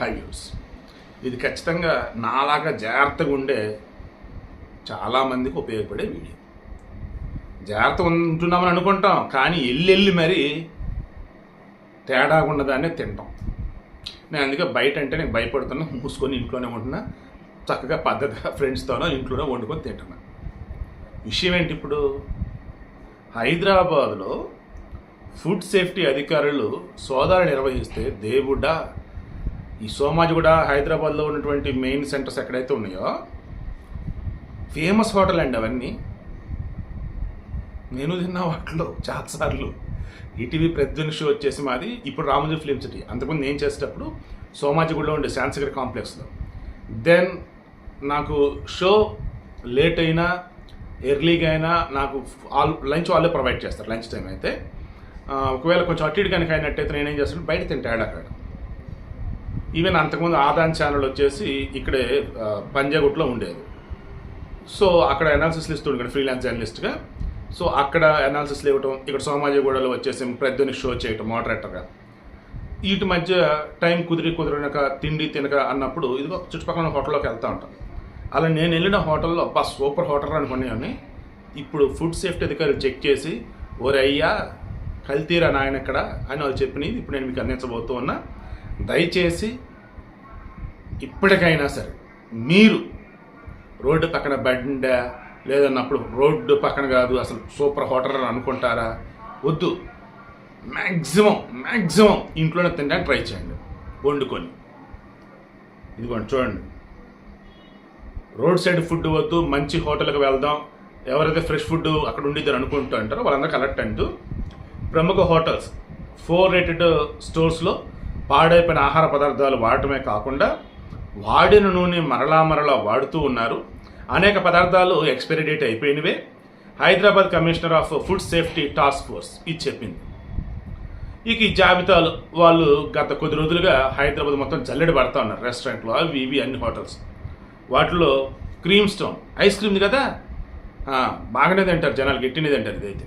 High views ఇది ఖచ్చితంగా నాలాగా జాగ్రత్తగా ఉండే చాలామందికి ఉపయోగపడే వీడియో. జాగ్రత్త ఉంటున్నామని అనుకుంటాం కానీ వెళ్ళి వెళ్ళి మరి తేడా ఉన్నదాన్నే తింటాం. నేను అందుకే బయట అంటే నేను భయపడుతున్నా మూసుకొని ఇంట్లోనే ఉంటున్నా చక్కగా పద్ధతిగా ఫ్రెండ్స్తోనో ఇంట్లోనే వండుకొని తింటున్నా. విషయం ఏంటి ఇప్పుడు? హైదరాబాద్లో ఫుడ్ సేఫ్టీ అధికారులు సోదాలు నిర్వహిస్తే దేవుడా ఈ సోమాజిగూడ హైదరాబాద్లో ఉన్నటువంటి మెయిన్ సెంటర్స్ ఎక్కడైతే ఉన్నాయో ఫేమస్ హోటల్ అండి అవన్నీ. నేను తిన్న వాటిలో చాలాసార్లు ఈటీవీ ప్రతిధ్వని షో వచ్చేసి మాది ఇప్పుడు రామోజీ ఫిలిం సిటీ. అంతకుముందు నేను చేసేటప్పుడు సోమాజిగూడలో ఉండే శాంతినగర్ కాంప్లెక్స్లో. దెన్ నాకు షో లేట్ అయినా ఎర్లీగా అయినా నాకు ఆల్ లంచ్ వాళ్ళే ప్రొవైడ్ చేస్తారు లంచ్ టైం అయితే. ఒకవేళ కొంచెం అటు ఇటు కనుక అయినట్టయితే నేనేం చేస్తాను బయట తింటాడు అక్కడ ఈవెన్ అంతకుముందు ఆదాన్ ఛానల్ వచ్చేసి ఇక్కడే పంజాగుట్లో ఉండేది. సో అక్కడ అనాలిసిస్ లిస్ట్ ఇక్కడ ఫ్రీలాన్స్ జర్నలిస్ట్గా సో అక్కడ అనాలిసిస్లు ఇవ్వటం ఇక్కడ సోమాజిగూడలో వచ్చేసి ప్రద్యుని షో చేయటం మోడరేటర్గా వీటి మధ్య టైం కుదిరి కుదిరినక తిండి తినక అన్నప్పుడు ఇదిగో చుట్టుపక్కల ఉన్న హోటల్లోకి వెళ్తూ ఉంటాం. అలా నేను వెళ్ళిన హోటల్లో బా సూపర్ హోటల్ అనుకునేవాడిని ఇప్పుడు ఫుడ్ సేఫ్టీ అధికారులు చెక్ చేసి ఓరే అయ్యా కల్తీరా నాయన ఇక్కడ అని వాళ్ళు చెప్పినది ఇప్పుడు నేను మీకు అందించబోతూ ఉన్నా. దయచేసి ఇప్పటికైనా సరే మీరు రోడ్డు పక్కన బండ లేదన్నప్పుడు రోడ్డు పక్కన కాదు అసలు సూపర్ హోటల్ అని అనుకుంటారా? వద్దు. మ్యాక్సిమం మ్యాక్సిమం ఇంట్లోనే తినడానికి ట్రై చేయండి. వండుకొని. ఇదిగోండి చూడండి. రోడ్ సైడ్ ఫుడ్ వద్దు మంచి హోటల్కి వెళ్దాం. ఎవరైతే ఫ్రెష్ ఫుడ్ అక్కడ ఉండిద్దని అనుకుంటూ అంటారో వాళ్ళందరూ కలెక్ట్ అంటూ ప్రముఖ హోటల్స్ ఫోర్ రేటెడ్ స్టోర్స్లో పాడైపోయిన ఆహార పదార్థాలు వాడటమే కాకుండా వాడిన నూనె మరలా మరలా వాడుతూ ఉన్నారు. అనేక పదార్థాలు expiry date అయిపోయినవే. Hyderabad commissioner of food safety task force ఇది చెప్పింది. ఇక ఈ జాబితాలు వాళ్ళు గత కొద్ది రోజులుగా హైదరాబాద్ మొత్తం జల్లెడ పడతా ఉన్నారు. రెస్టారెంట్లో అవి ఇవి అన్ని హోటల్స్. వాటిలో క్రీమ్ స్టోన్ ఐస్ క్రీమ్ కదా? బాగానే తింటారు జనాలు గట్టినే తింటారు ఇదైతే.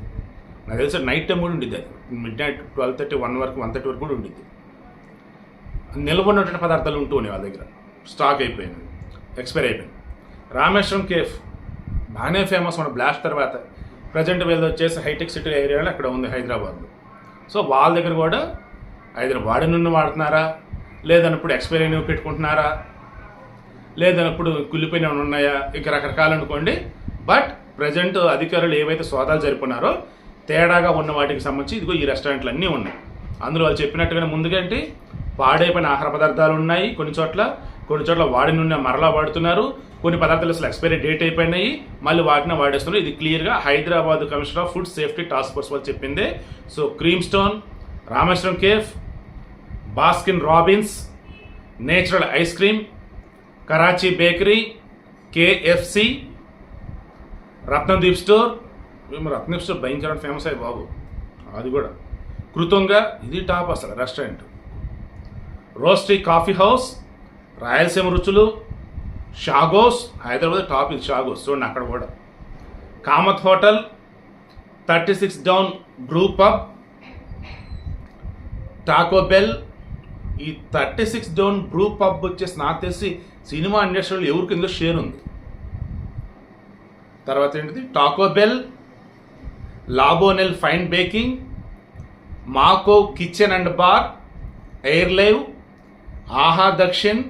నాకు తెలిసి నైట్ టైం కూడా ఉండిద్ది అది. Midnight twelve thirty one వరకు వన్ థర్టీ వరకు కూడా ఉండిద్ది. నిల్వ ఉన్నటువంటి పదార్థాలు ఉంటూ ఉన్నాయి వాళ్ళ దగ్గర. స్టాక్ అయిపోయింది. ఎక్స్పైర్ అయిపోయింది. రామేశ్వరం కేఫ్ బాగానే ఫేమస్ మన బ్లాస్ట్ తర్వాత. ప్రజెంట్ వీళ్ళు వచ్చేసి హైటెక్ సిటీ ఏరియాలో అక్కడ ఉంది? హైదరాబాద్లో. సో వాళ్ళ దగ్గర కూడా ఐదు వాడి నుండి వాడుతున్నారా? లేదన్నప్పుడు ఎక్స్పైర్ అయినవి పెట్టుకుంటున్నారా? లేదన్నప్పుడు కుళ్ళిపోయిన ఉన్నాయా? ఇక రకరకాలు అనుకోండి. బట్ ప్రజెంట్ అధికారులు ఏవైతే సోదాలు జరుపున్నారో తేడాగా ఉన్న వాటికి సంబంధించి ఇదిగో ఈ రెస్టారెంట్లు అన్నీ ఉన్నాయి. అందులో వాళ్ళు చెప్పినట్టుగానే ముందుగంటే పాడైపోయిన ఆహార పదార్థాలు ఉన్నాయి కొన్ని చోట్ల కొన్ని చోట్ల వాడి నుండి మరలా వాడుతున్నారు. కొన్ని పదార్థాలు అసలు ఎక్స్పైరీ డేట్ అయిపోయినాయి. మళ్ళీ వాటిని వాడేస్తున్నారు. ఇది క్లియర్గా Hyderabad commissioner of food safety task force వాళ్ళు చెప్పిందే. So cream stone Rameshwaram cafe Baskin Robbins natural ice cream Karachi bakery KFC Ratnadeep store. మేము రత్నదీప్ స్టోర్ భయంకరమైన ఫేమస్ అయ్యి బాబు. అది కూడా. కృతంగా ఇది టాప్ అసలు restaurant roastery coffee house Rayalaseema Ruchulu షాగోస్ Hyderabad top ఇది షాగోస్ చూడండి అక్కడ కూడా. Kamat hotel thirty six down brew pub Taco Bell. ఈ thirty six down brew pub వచ్చేసి నాకు తెలిసి సినిమా ఇండస్ట్రీలో ఎవరికి ఇందులో షేర్ ఉంది. తర్వాత ఏంటిది? Taco Bell లాబోనెల్ fine baking మాకో kitchen and bar air live ఆహా Dakshin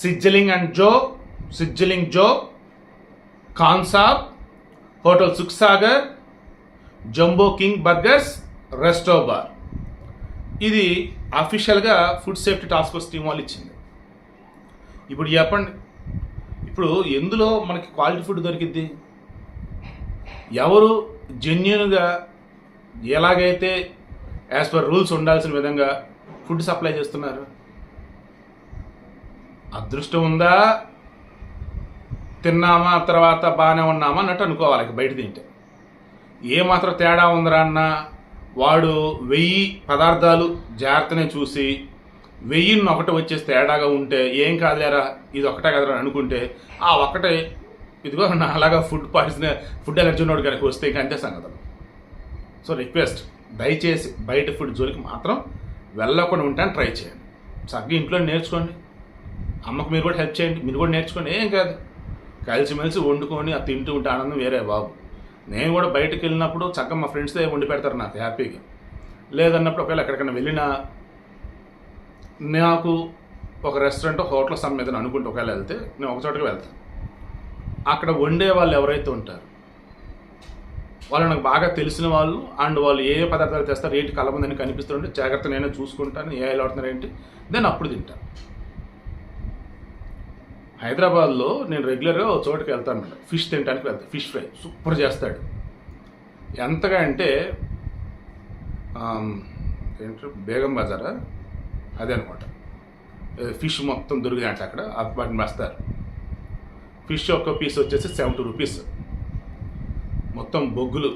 sizzling and joe sizzling joe కాన్సాబ్ hotel Sukhsagar jumbo king burgers resto bar. ఇది అఫీషియల్గా food safety task force team వాళ్ళు ఇచ్చింది. ఇప్పుడు చెప్పండి ఇప్పుడు ఎందులో మనకి క్వాలిటీ ఫుడ్ దొరికిద్ది? ఎవరు జెన్యున్గా ఎలాగైతే యాజ్ పర్ రూల్స్ ఉండాల్సిన విధంగా ఫుడ్ సప్లై చేస్తున్నారు? అదృష్టం ఉందా? తిన్నామా? తర్వాత బాగానే ఉన్నామా? అన్నట్టు అనుకోవాలి బయట తింటే. ఏ మాత్రం తేడా ఉందిరా అన్న? వాడు వెయ్యి పదార్థాలు జాగ్రత్తనే చూసి వెయ్యిన్ని ఒకటి వచ్చేసి తేడాగా ఉంటే ఏం కాదులేరా? ఇది ఒకటే కదరా అని అనుకుంటే ఆ ఒక్కటే ఇదిగో నా అలాగా ఫుడ్ పాయిజన్ ఫుడ్ ఎలర్జీ ఉన్నోడు కనుక వస్తే ఇంకా అంతే సంగతులు సో రిక్వెస్ట్ దయచేసి బయట ఫుడ్ జోలికి మాత్రం వెళ్ళకుండా ఉంటాను ట్రై చేయండి. సగ్గు ఇంట్లో నేర్చుకోండి. అమ్మకు మీరు కూడా హెల్ప్ చేయండి. మీరు కూడా నేర్చుకోండి. ఏం కాదు. కలిసిమెలిసి వండుకొని అది తింటూ ఉంటే ఆనందం వేరే బాబు. నేను కూడా బయటకు వెళ్ళినప్పుడు చక్కగా మా ఫ్రెండ్స్తో వండి పెడతారు నాకు హ్యాపీగా. లేదన్నప్పుడు ఒకవేళ ఎక్కడికైనా వెళ్ళినా నాకు ఒక రెస్టారెంట్ హోటల్ సమ్ ఏదైనా అనుకుంటే ఒకవేళ వెళ్తే నేను ఒక చోటకి వెళ్తాను అక్కడ వండే వాళ్ళు ఎవరైతే ఉంటారు వాళ్ళు నాకు బాగా తెలిసిన వాళ్ళు అండ్ వాళ్ళు ఏ ఏ పదార్థాలు తెస్తారు ఏంటి కలబందని కనిపిస్తుంటే జాగ్రత్త నేనే చూసుకుంటాను ఏ ఎలా ఏంటి దెన్ అప్పుడు తింటాను హైదరాబాద్లో నేను రెగ్యులర్గా ఒక చోటుకి వెళ్తాను. ఫిష్ తినడానికి వెళ్తాను ఫిష్ ఫ్రై. సూపర్ చేస్తాడు. ఎంతగా అంటే ఆమ్, ఏంటో? బేగం బజారా? అదే అనమాట ఫిష్ మొత్తం దొరికింది అంటే అక్కడ. అది వాటిని వేస్తారు ఫిష్ ఒక్క పీస్ వచ్చేసి సెవెంటీ రూపీస్. మొత్తం బొగ్గులు.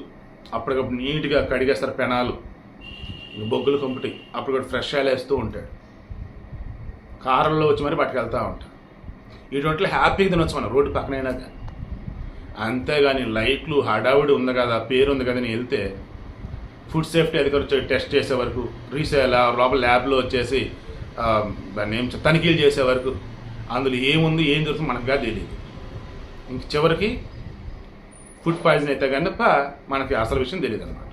అప్పటికప్పుడు నీట్గా కడిగేస్తారు పెనాలు. బొగ్గులు కంపుటి అప్పుడు కూడా ఫ్రెష్ ఆయిల్ వేస్తూ ఉంటాడు. కారంలో వచ్చి మరి పట్టుకెళ్తూ ఉంటాడు. ఇటువంటి హ్యాపీగా తినొచ్చు మనం రోడ్డు పక్కనైనా కానీ. అంతేగాని లైట్లు హడావుడి ఉంది కదా పేరు ఉంది కదా అని వెళ్తే ఫుడ్ సేఫ్టీ అధికారులు టెస్ట్ చేసే వరకు రీసేల్ లోపల ల్యాబ్లో వచ్చేసి దాన్ని ఏం తనిఖీలు చేసే వరకు అందులో ఏముంది ఏం జరుగుతుంది మనకు కాదు తెలియదు. ఇంక చివరికి ఫుడ్ పాయిజన్ అయితే కనుక మనకి అసలు విషయం తెలియదు అనమాట